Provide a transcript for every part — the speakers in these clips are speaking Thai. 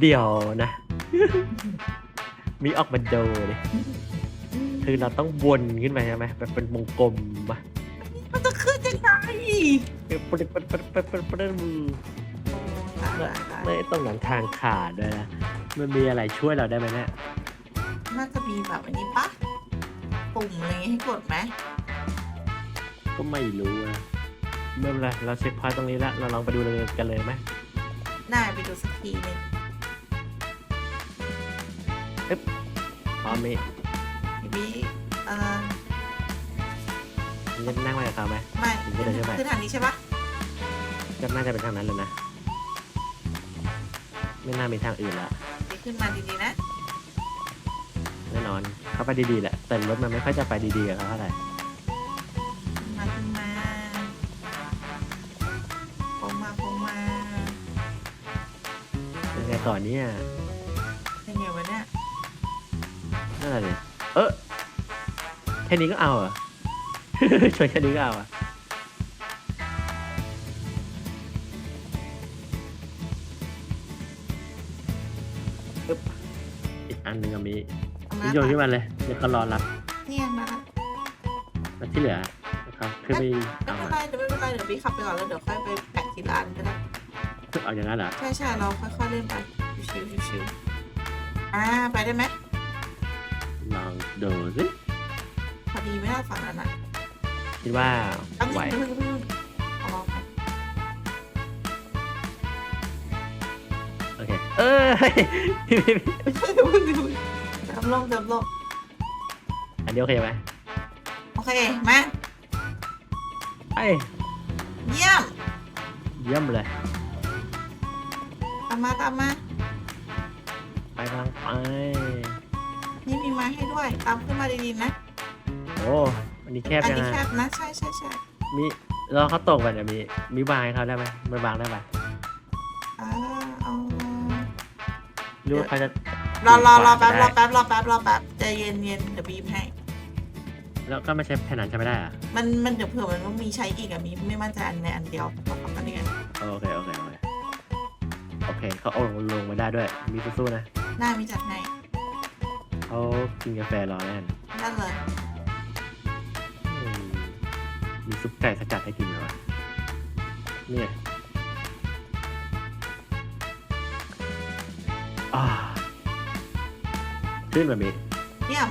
เดี๋ยวนะ มีออกมาโดเลยคือเราต้องวนขึ้นไปใช่ไหมแบบเป็นวงกลมปะมันจะขึ้นยังไงปรึ๊ดปรึ๊ดปรึ๊ดปรึ๊ดปรึ๊ดปรึ๊ดมือไม่ตรงนั้นทางขาดด้วยนะมันมีอะไรช่วยเราได้ไหมเนี่ยน่าจะมีแบบอันนี้ปะปุ่มอะไรอย่างงี้ให้กดไหมก็ไม่รู้อะเมื่อไรเราเช็คพอยต์ตรงนี้แล้วเราลองไปดูเลยกันเลยไหม น่าไปดูสักทีหนึงพร้อมมีพี่บีเอ่อจะนั่งไปกับเขาไหม ไม่ถึงจะเดินขึ้นไปขึ้นทางนี้ใช่ปะก็น่าจะเป็นทางนั้นเลยนะ ไม่น่ามีทางอื่นละดีขึ้นมาดีๆนะ แน่นอน เขาไปดีๆแหละ แต่รถมันไม่ค่อยจะไปดีๆกับเขาเท่าไหร่ ต่อเนี่ยเป็นไงวะเนี่ยนั่นแหละดิเออแค่นี้ก็เอาเหรอ ชวนแค่นี้ก็เอาอะปึ๊บอีกอันหนึ่งอะมีเอามาโยนขึ้นมาเลยเดี๋ยวเขารอรับเนี่ยมาละแล้วที่เหลือนะครับคือไม่ไม่เอาเป็นมา ไรเดี๋ยวไม่เป็นไรเดี๋ยวพี่ขับไปก่อนแล้วเดี๋ยวค่อยไปแปะที่ร้านก็ได้ เอาอย่างนั้นเหรอใช่ใช่เราค่อยๆเล่นไปชิวๆชิวๆอ่าไปได้ไหมลองดูสิพอดีไม่ได้ฝั่งนั้นอะคิดว่าแป๊บนึไหวงเดี๋ยวเพิ่งเพิ่งเอาลองไปโอเคเออพี่พี่พี่เดี๋ยวเพิ่งเดี๋ยวเพิ่งเดิมลงเดิมลงอันนี้โอเคไหมโอเคมาไอ้เยี่ยมเยี่ยมเลยตามมาตามมา ไปกำลังไป นี่มีไม้ให้ด้วย ตามขึ้นมาดีๆนะ โอ้อันนี้แคบอันยังนี้ไงแคบนะ ใช่ใช่ใช่มีรอเขาตกไปเดี๋ยวมี มีวางให้เขาได้ไหมมันวางได้ไหมอ่าเอา หรือว่าเขาจะรอรอรอได้แป๊บรอแป๊บรอแป๊บรอแป๊บใจเย็นเย็นเดี๋ยวบีบให้ แล้วก็ไม่ใช่แผ่นนั้นใช้ไม่ได้อะมันมันเดี๋ยวเผื่อมันต้องมีใช้อีกอะมีไม่มั่นใจอันในอันเดียวบอกกันนี่ไงโอเคโอเคโอ เคโอเคเขาเอาลงมาได้ด้วย มีสู้ๆนะหน้ามีจัดให้เขากินกาแฟรอแน่นนั่นเลยอืมมีซุปไก่สกัดให้กินไหมวะนี่ไงอ่าขึ้นแบบนี้เยี่ยม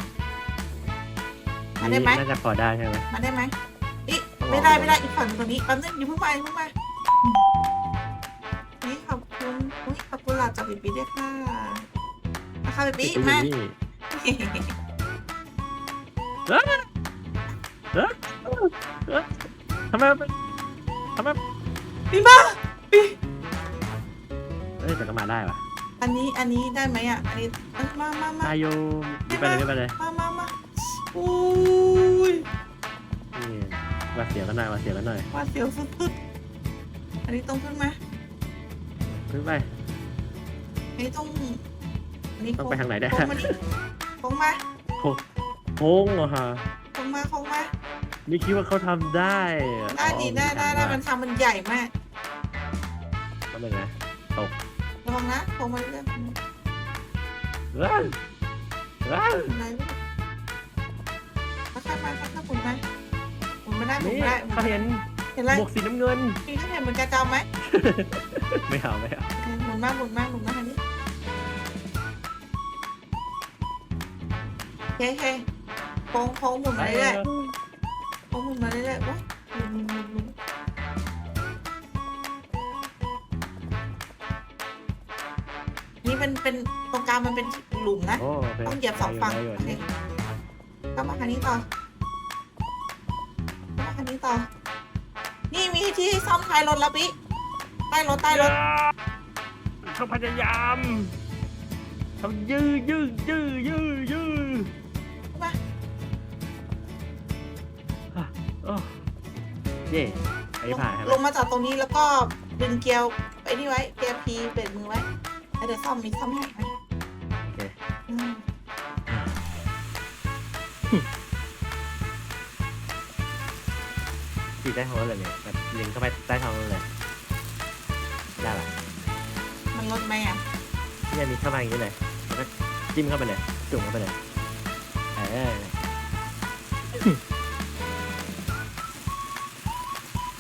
มาได้ไหม น่าจะพอได้ใช่ไหม มาได้ไหมอีต้องรอไม่ได้ไม่ได้อีกฝั่งตรงนี้แป๊บนึงอย่าเพิ่งมาอย่าเพิ่งมานี่ขอบคุณ อุ้ยขอบคุณหลาดจากบีบีด้วยค่ะมาค่ะบีบีติดมาอยู่นี่เอ้ยเอ้ยเอ้ยทำไมมันทำไมบีมาบีเอ้ยแต่ก็มาได้ปะอันนี้อันนี้ได้ไหมอะอันนี้อันมามามาอายุไปเลยไปเลยมามามาอุ้ยนี่มาเสียกันหน่อยมาเสียกันหน่อยว่าเสียวสุดๆอันนี้ต้องขึ้นมา ขึ้นไปอันนี้ต้องอันนี้ต้องไปทางไหนได้ โค้งมาดิโค้งมาโค้งเหรอฮะโค้งมาโค้งมานี่คิดว่าเขาทำได้เหรอได้ดีได้ได้ได้มันทำมันใหญ่มากก็เป็นไงระวังนะโค้งมาเรื่อยๆเฮ้ยเฮ้ยอะไรลูกค่อยๆมาค่อยๆหมุนมาหมุนไม่ได้หมุนนี่ไม่ได้หมุนเขาไม่ได้เห็นเห็นอะไรหมวกสีน้ำเงิน พี่เขาเห็นเหมือนกระเจ้าไหม ไม่เอาไม่เอาเออหมุนมาหมุนมาหมุนมาทางนี้โอเคโอเคโค้งโค้งหมุนมาเรื่อยๆโค้งหมุนมาเรื่อยๆโอ๊ยหมุนหมุนหมุนหมุนนี่เป็นเป็นตรงกลางมันเป็นหลุมนะ โอ้โอเคต้องเหยียบสองฝั่งได้อยู่โอได้เคอยู่ก็มาคันนี้ต่อก็มาคันนี้ต่อ นี่มีที่ให้ซ่อมท้ายรถแล้วปิ ใต้รถใต้รถเขาพยายามเขายื้อยื้อยื้อยื้อยื้อมาอะโอ้เย่ไอ้ผ่านใช่ไหมลงมาจากตรงนี้แล้วก็ดึงเกียร์ไอ้นี่ไว้เกียร์พีเบรกมือไว้แล้วเดี๋ยวซ่อมมีซ่อมให้ไหมโอเคอืมขีดใต้ท้องรถเลยเนี่ยแบบเล็งเข้าไปใต้ท้องรถเลย ได้ปะมันลดไหมอะเนี่ยมีเข้ามาอย่างนี้เลยแล้วก็จิ้มเข้าไปเลย จุ่มเข้าไปเลย เออ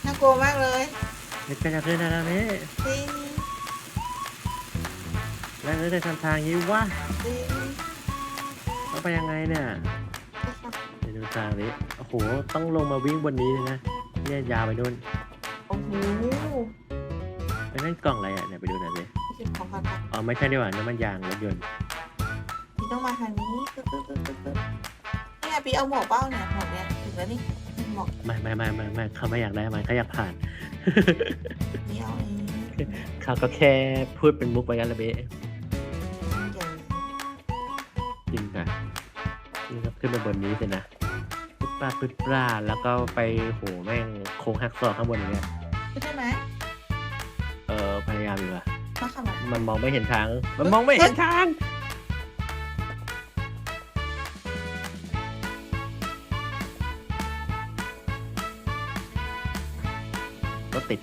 น่ากลัวมากเลยนี่เป็นอะไรนะนะนี่จริงแล้วจะทำทางนี้วะจริงต้องไปยังไงเนี่ยเดี๋ยวดูทางนี้โอ้โห ต้องลงมาวิ่งบนนี้เลยนะเนี่ยยาวไปนู่นโอ้โหไป นั่นกล่องอะไรอะเนี่ยไปดูหน่อยสิเก็บของก่อนค่ะอ๋อไม่ใช่ดีกว่าน้ำมันยางรถยนต์พี่ต้องมาทางนี้ตึ๊ดตึ๊ดตึ๊ดตึ๊ดตึ๊ดนี่ไงพี่เอาหมวกเป้าเนี่ยหมวกเนี่ยถึงแล้วนี่หมวกไม่ไม่ไม่ไม่ไม่เขาไม่อยากได้มันเขาอยากผ่าน นี่เอาเองเขาก็แค่พูดเป็นมุกไปกันละเบะใหญ่จริงค่ะนี่ครับขึ้นไปบนนี้สินะปึ๊บปลาปึ๊บปลาแล้วก็ไปโหแม่งโค้งหักศอกข้างบนอย่างเงี้ยขึ้นได้ไหมเออพยายามอยู่อะมาขับมามันมองไม่เห็นทาง มันมองไม่เห็นทาง รถติด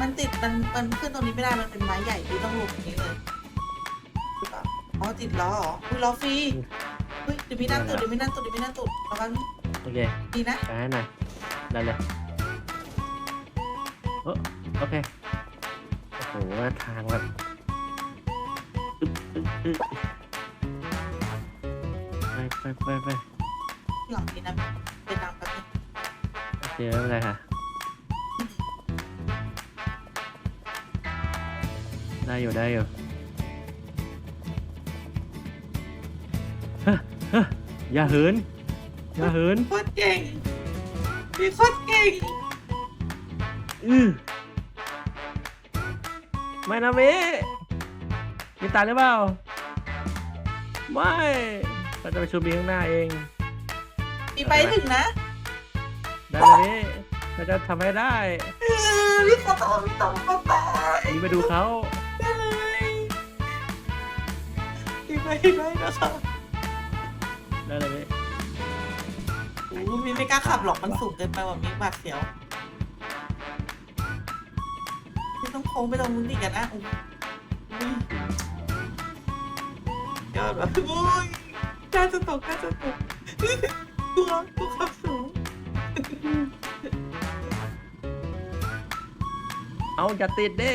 มันติดมันมันขึ้นตรงนี้ไม่ได้มันเป็นไม้ใหญ่พี่ต้องหลบอย่างนี้เลยหรือเปล่าอ๋อติดล้อเหรออุ้ยล้อฟรีเฮ้ยเดี๋ยวพี่นั่งตุดเดี๋ยวพี่นั่งตุดเดี๋ยวพี่นั่งตุดระวังโอเคดีนะไปให้หน่อยได้เลยเออโอเค โอ้โหทางแบบไปไปไปไปหลังนี้นะเป็นน้ำแป๊บนึงโอเคไม่เป็นไรค่ะได้อยู่ได้อยู่ฮ้ยเฮ้ยอย่าเหิน อย่าเหิน โคตรเก่งพี่โคตรเก่ง อือ ไม่นะเมมีตายหรือเปล่า ไม่เราจะไปชูบีข้างหน้าเองพี่ไปถึงนะได้นะเมเราจะทำให้ได้เออพี่ขอต่อพี่ต่อขอต่อนี่มาดูเขาได้เลยพี่ไปได้นะคะได้เลยเมโอ้มีไม่กล้าขับหรอกมันสูงเกินไปว่ามีบาดเสียว ค้งไปตรงนู้นอีกกันนะอุ้ยยอดแบบโอ้ยกล้าจะตกกล้าจะตกกลัวกลัวขับสูงเอาอย่าติดเด้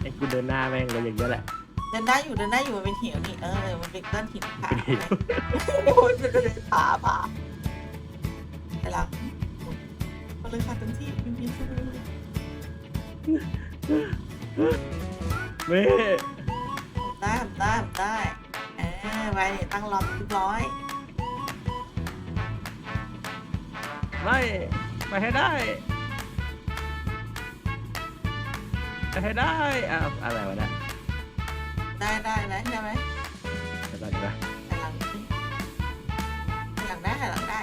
ไอ้กูเดินหน้าแม่งเลยอย่างเงี้ยแหละ เดินได้อยู่เดินได้อยู่มันเป็นเหวนี่เออมันเป็นก้อนหินผาเป็นเหวโอ้ยมันเป็นผาผาไปหลังมาเลยค่ะเต็มที่มีมีสู้เลยเมได้ได้ได้เออไปตั้งรอบเรียบร้อยไม่ไปให้ได้ไปให้ได้อ้าวอะไรวะเนี่ยได้ได้ไหมได้ไหมเดี๋ยวก่อนเดี๋ยวก่อน หันหลังนิดนึงหันหลังได้หันหลังได้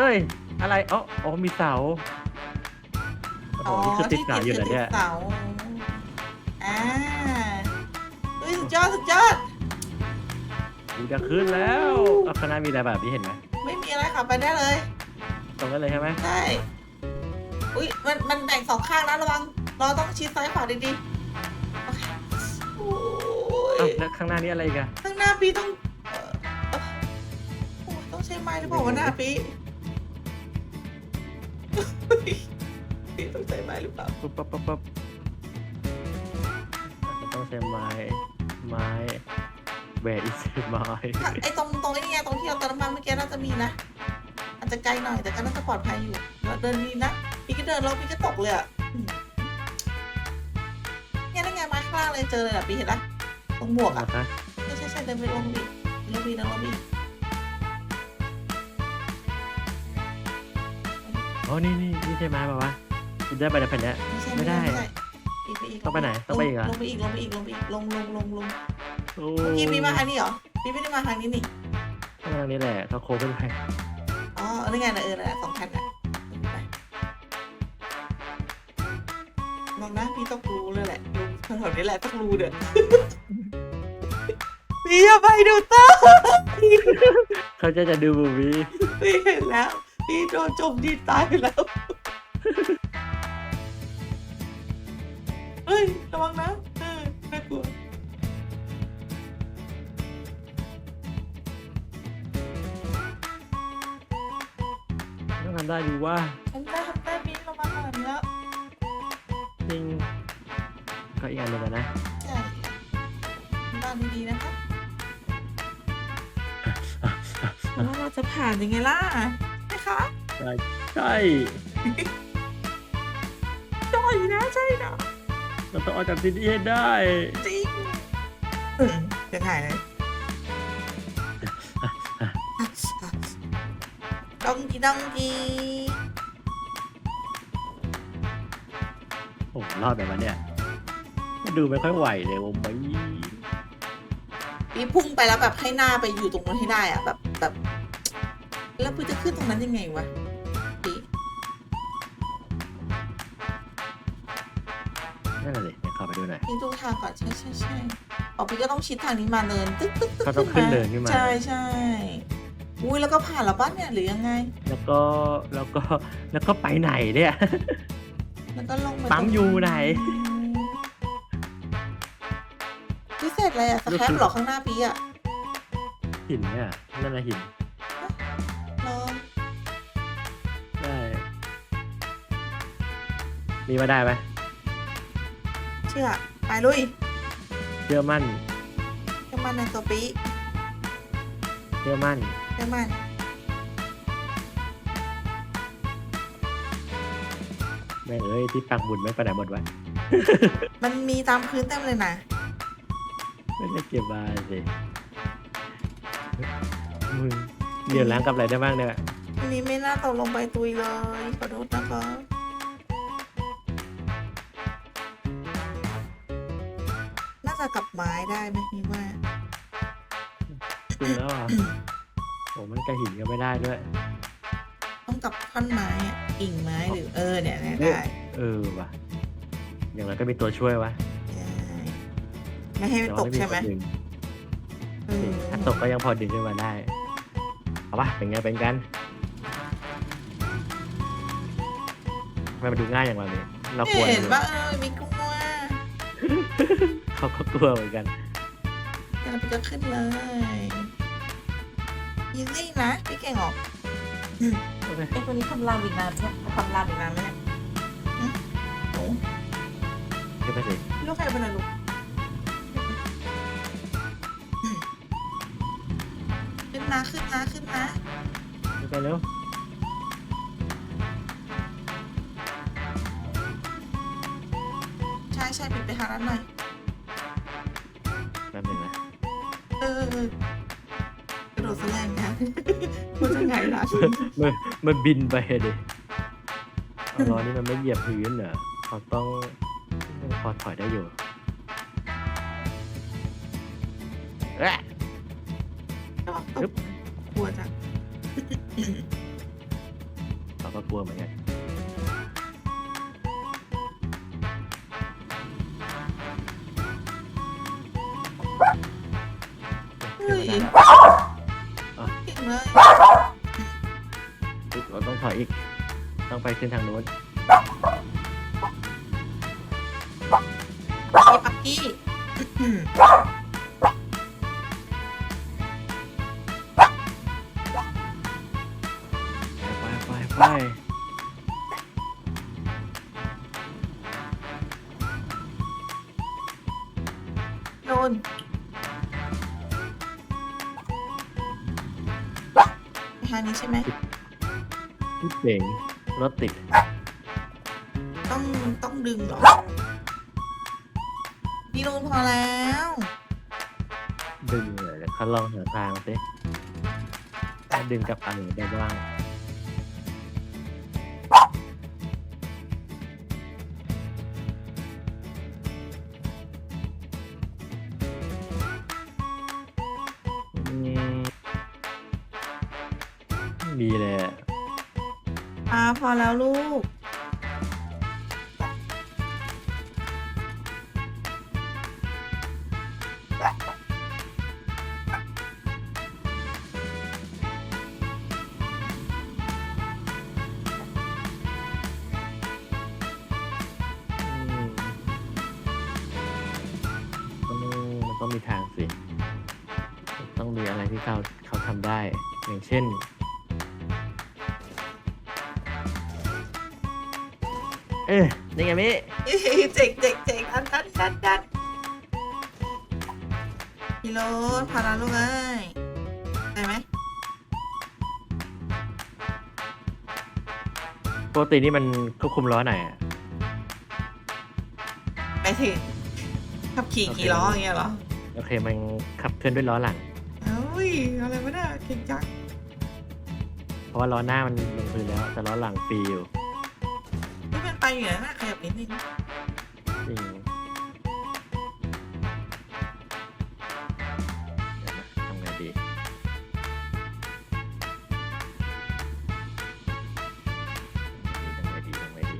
เฮ้ย อะไรอ๋ออ๋อมีเสาโอ้โหนี่คือติดเสาอยู่เหรอเนี่ย ที่ติดเสาอ่าเฮ้ยสุดยอดสุดยอดกูจะขึ้นแล้วเอาข้างหน้ามีอะไรแบบนี้เห็นไหมไม่มีอะไรขับไปได้เลย ตรงนั้นเลยใช่ไหมใช่ อุ้ยมัน มันแบ่งสองข้างนะระวัง เราต้องชิดซ้ายขวาดีๆโอเคโอ้อ้าวยแล้วข้างหน้านี้อะไรอีกอะข้างหน้าปีต้องเอ่อเอ่อโอ้ยต้องใช้ไม้หรือเปล่าวะหน้าปีปี ต้องใช้ไม้หรือเปล่าปุ๊บปั๊บปั๊บปั๊บอต้องใช้ไม้ ไม้แบกอีกไม้ถ้ไอ้ตรงตรงไอ้นี่ไงตรงที่เราเติมน้ำมันเมื่อกี้น่าจะมีนะอาจจะไกลหน่อยแต่ก็น่าจะปลอดภัยอยู่เราเดินดีนะพี่ก็เดินแล้วพี่ก็ตกเลยอะเนี่ยนั่นไงไม้ข้างล่างเลยเจอเลยอะพี่เห็นปะตรงหมวกอะใช่ใช่ใช่เดินไปลงบีลงบีลงบี อ๋อนี่นี่นี่ใช่ไม้ป่าวะคุณได้ไปในแผ่นเนี้ย ไม่ใช่ไม่ได้อีกไปอีกต้องไปไหนต้องไปอีกเหรอ ลงไปอีกลงไปอีกลงไปอีกลงลงลงลงโอ้เมื่อกี้มีมาทางนี้เหรอพี่ไม่ได้มาทางนี้นี่ข้างหน้านี้แหละเขาโค้งขึ้นไปอ๋อนี่ไงนะเออนะสองคันน่ะไปมองนะพี่ต้องรู้เลยแหละรู้แถวๆนี้แหละต้องรู้เด้อพี่อย่าไปดูต้าเขาจะจะดูบูบีพี่เห็นแล้ว พี่โดนจมดีตายไปแล้ว เฮ้ย ระวังนะเออน่ากลัวต้องทำได้ดูว่าฉันได้ทำได้บินลงมาขนาดนี้แล้วจริงก็อีกอันหนึ่งอะนะใช่บ้านดีๆนะคะแล้วเราจะผ่านยังไงล่ะไหม คะใช่ใช่จ่อยนะใช่นะเราต้องออกจากที่นี่ให้ได้ จริงจะถ่ายเลยดองกีดองกีผมรอดแบบวันเนี้ยดูไม่ค่อยไหวเลยผมไม่พี่พุ่งไปแล้วแบบให้หน้าไปอยู่ตรงนั้นให้ได้อะแบบ แบบแล้วพี่จะขึ้นตรงนั้นยังไงวะพี่นั่นแหละเลยเดี๋ยวเข้าไปดูหน่อยพี่ดูทางก่อนใช่ใช่ใช่อ๋อพี่ก็ต้องชิดทางนี้มาเนินตึ๊กตึ๊กตึ๊กก็ต้องขึ้นเนินขึ้นมา ใช่ใช่อุ้ยแล้วก็ผ่านแล้วบ้านเนี่ยหรือยังไง แล้วก็แล้วก็แล้วก็ไปไหนเนี่ยแล้วก็ลงไปปั๊มอยู่ไหนพิเศษอะไรอะสแครปเหรอข้างหน้าพี่อะหินเนี่ยนั่นแหละหิน มีมาได้ไหมเชื่อ ไปลุยเชื่อมั่นเชื่อมันในตัวปีเชื่อมั่นเชื่อมันแม่งเอ้ยที่ปักบุญไม่งไปไหนหมดวะ มันมีตามพื้นเต็มเลยนะไม่ได้เก็บมาสิมึงเดี๋ยวล้างกับอะไรได้บ้างเนี่ย อันนี้ไม่น่าตกลงไปตุยเลยขอโทษนะคะ จะกับไม้ได้ไหมนี่ว่าจริงแล้วอะโอ้มันกระหินก็ไม่ได้ด้วย ต้องกับท่อนไม้อะกิ่งไม้หรือเออเนี่ยเนี่ยเอ๊ะได้ เออว่ะ อย่างไรก็มีตัวช่วยวะใช่ไม่ให้มันแต่ตว่ากไม่มีใช่คไหมนดึงเออถ้าตกก็ยังพอดึงขึ้นมาได้ เอาปะเป็นไงเป็นกันทำไมมันดูง่ายอย่างไรเนี่ยเรากลัวเห็นเลยว่าเออมีกลัว เขาก็กลัวเหมือนกันเดี๋ยวเราไปจะขึ้นเลยยีซี่นะพี่เก่งออกโอเคไอ้คนนี้ทำรามอีกนานเนี่ยทำรามอีกนานไหมเนี่ยหึหนูขึ้นไปสิลูกใครเป็นอะไรลูกขึ้นนะขึ้นนะขึ้นนะขึ้นไปเร็ว ใช่ใช่ปิดไปหาร้านหน่อยแป๊บนึงนะเออเออเออกระโดดแสลงกันมันจะไงล่ะมันมันบินไปอะดิเอาล้อนี่มันไม่เหยียบพื้นเหรอเขาต้องพอถอยได้อยู่เอ๊ะตกกลัวจังเราก็กลัวเหมือนกัน เฮ้ยขึ้นเก่งเลยไม่ได้ปุ๊บเราต้องถอยอีก ต้องไปขึ้นทางนู้นไอ้ปักกี้ไปไปไปโไหมพี่เจ๋งรถติดต้องต้องดึงเหรอพี่รูนพอแล้ว ดึงเลยแล้วเขาลองหาทางสิถ้าดึงกลับอันไหนได้บ้าง มีเลยอ่าพอแล้วลูกนต้มันต้องมีทางสิ ต้องมีอะไรที่เขาเขาทำได้เช่น เออนี่ไงมิเจ๋งเจ๋งเจ๋งอันดันดันดันพี่โรถพาราลูกเอ้ยได้ไหมปกตินี่มันควบคุมล้อไหนอะไปถึงขับขี่กี่ล้ออย่างเงี้ยเหรอโอเคมันขับเคลื่อนด้วยล้อหลัง เอ้ยอะไรวะเนี่ยเก่งจังเพราะว่าล้อหน้ามันลงพื้นแล้วแต่ล้อหลังฟรีอยู่ นี่มันไปอยู่นะน่ะขยับนิดนึงจริงเดี๋ยวนะทำไงดี ทำไงดีทำไงดี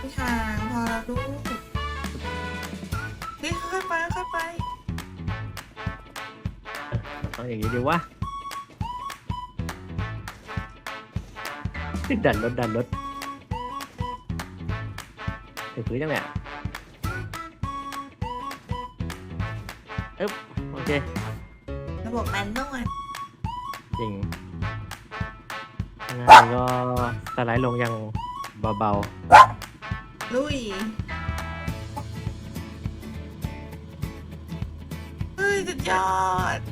พี่ชางพอเราดูเฮ้ยค่อยๆไปค่อยๆไป มันต้องอย่างนี้ดีวะดันรถดันรถถึงพื้นยังเนี่ยอึ๊บโอเค ระบบแมนนวลจริงข้างหน้านี่ก็สไลด์ลงยังเบาลุยเฮ้ยสุดยอดๆ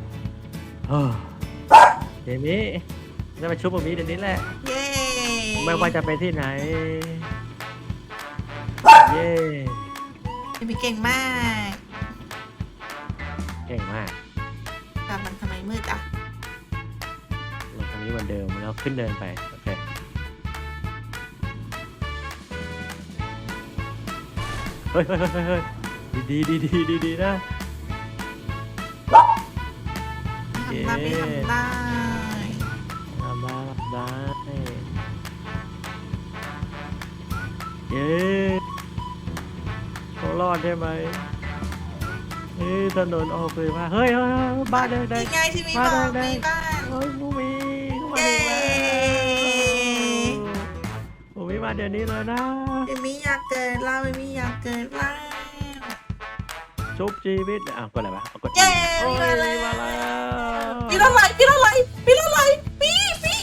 เฮ้อเจมี่ได้มาชุบผมนี้เดี๋ยวนี้แหละ เย้ไม่ว่าจะไปที่ไหน เย้จะมีเก่งมากเก่งมากแต่มันทำไมมืดอะลงทางนี้เหมือนเดิมแล้วขึ้นเดินไป โอเค เฮ้ยเฮ้ยเฮ้ยเฮ้ยดีดีดีดีดีดีนะ ทำได้ไม่ทำได้ทำได้ได้เย้ต้องรอดใช่ไหมเฮ้ยถนนออกเลยว่าเฮ้ยเฮ้ยเฮ้ยบ้านแดงแดงนี่ไงที่มีบ้าบนอกแดงมีบ้านเฮ้ยมูมีมาเย้ถึงแล้วมูมีมาเดี๋ยวนี้เลยนะไม่มีอยากเกิดเราไม่มีอยากเกิดแล้ว ชุบชีวิตอะกดอะไรวะเอากดเย้โอ้ยมาแล้วมาแล้วพี่รถไหลพี่รถไหลพี่รถไหลพี่พี่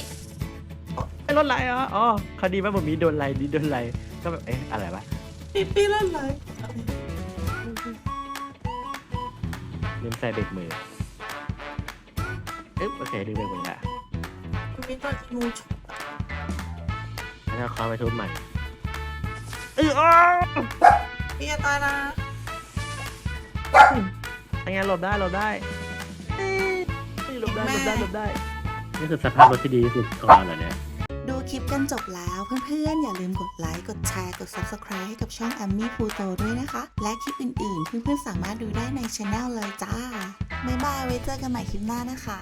ไอ้รถไหลเหรออ๋อคดีว่าผมมีโดนไหลดีโดนไหลก็แบบเอ๊ะอะไรวะพี่พี่รถไหลลืมใส่เบรกมืออึ๊บโอเคดึงเบรกมือละมีตัวงูฉกแล้วก็คอไปทุบใหม่เอออ้าวพี่จะตายนะ ทางงานหลบได้หลบได้เอ้ยหลบได้หลบได้หลบได้ นี่คือสภาพรถที่ดีที่สุดของเราเหรอเนี่ย ดูคลิปกันจบแล้วเพื่อนๆ อย่าลืมกดไลค์ กดแชร์ กด Subscribe ให้กับช่อง a m m y p l u t o ด้วยนะคะ และคลิปอื่นๆ เพื่อนๆ สามารถดูได้ในช anel เลยจ้า บ๊ายบาย ไว้เจอกันใหม่คลิปหน้านะคะ